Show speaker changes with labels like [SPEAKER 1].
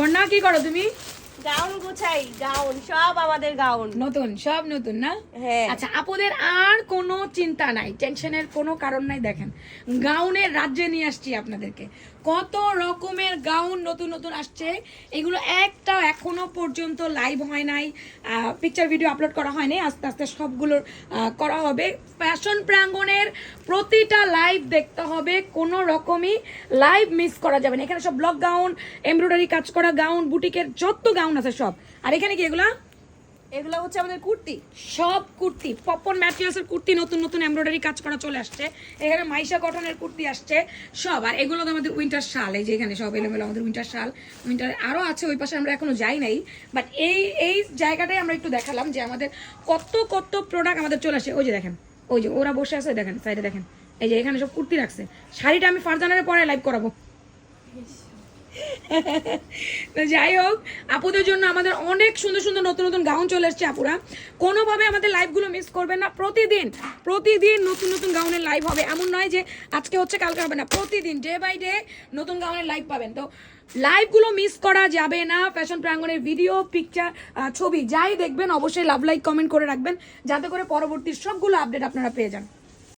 [SPEAKER 1] বন্যা কি করো তুমি?
[SPEAKER 2] গাউন গুছাই গাউন সব আমাদের গাউন।
[SPEAKER 1] নতুন সব নতুন না?
[SPEAKER 2] হ্যাঁ।
[SPEAKER 1] আচ্ছা আপুদের আর কোনো চিন্তা নাই টেনশনের কোনো কারণ নাই দেখেন। গাউনের রাজ্যে নিয়ে আসছি আপনাদেরকে। কত রকমের গাউন নতুন নতুন আসছে এগুলো একটা এখনও পর্যন্ত লাইভ হয় নাই। পিকচার ভিডিও আপলোড করা হয়নি আস্তে আস্তে সবগুলোর করা হবে। ফ্যাশন প্রাঙ্গণের প্রতিটা লাইভ দেখতে হবে কোনো রকমই লাইভ মিস করা যাবে না। এখানে সব ব্লক গাউন এমব্রয়ডারি কাজ করা গাউন বুটিকের যত গাউন আছে সব। আর এখানে কি এগুলা?
[SPEAKER 2] এগুলো হচ্ছে আমাদের কুর্তি।
[SPEAKER 1] সব কুর্তি। পপন ম্যাটেরিয়ালস এর কুর্তি নতুন নতুন এমব্রয়ডারি কাজ করা চলে আসছে। এখানে মাইশা কটনের কুর্তি আসছে সব। আর এগুলো তো আমাদের উইন্টার শাল এই যে এখানে সব এলোমেলো আমাদের উইন্টার শাল। উইন্টার আরও আছে ওই পাশে আমরা এখনও যাই নাই। বাট এই এই জায়গাটাই আমরা একটু দেখালাম যে আমাদের কত কত প্রোডাক্ট আমাদের চলে আসে। ওই যে দেখেন ওই যে ওরা বসে আছে, দেখেন সাইডে দেখেন। এই যে এখানে সব কুর্তি রাখছে। শাড়িটা আমি ফারজানারে পরে লাইভ করাবো। তো যাই হোক, আপুদের জন্য আমাদের অনেক সুন্দর সুন্দর নতুন নতুন গাউন চলে এসছে আপুরা। কোনোভাবে আমাদের লাইভগুলো মিস করবেন না। প্রতিদিন প্রতিদিন নতুন নতুন গাউনের লাইভ হবে। এমন নয় যে আজকে হচ্ছে, কালকে হবে না। প্রতিদিন ডে বাই ডে নতুন গাউনের লাইভ পাবেন। তো লাইভগুলো মিস করা যাবে না। ফ্যাশন প্রাঙ্গণের ভিডিও পিকচার ছবি যাই দেখবেন, অবশ্যই লাভ লাইক কমেন্ট করে রাখবেন। যাতে করে পরবর্তী সবগুলো আপডেট আপনারা পেয়ে যান।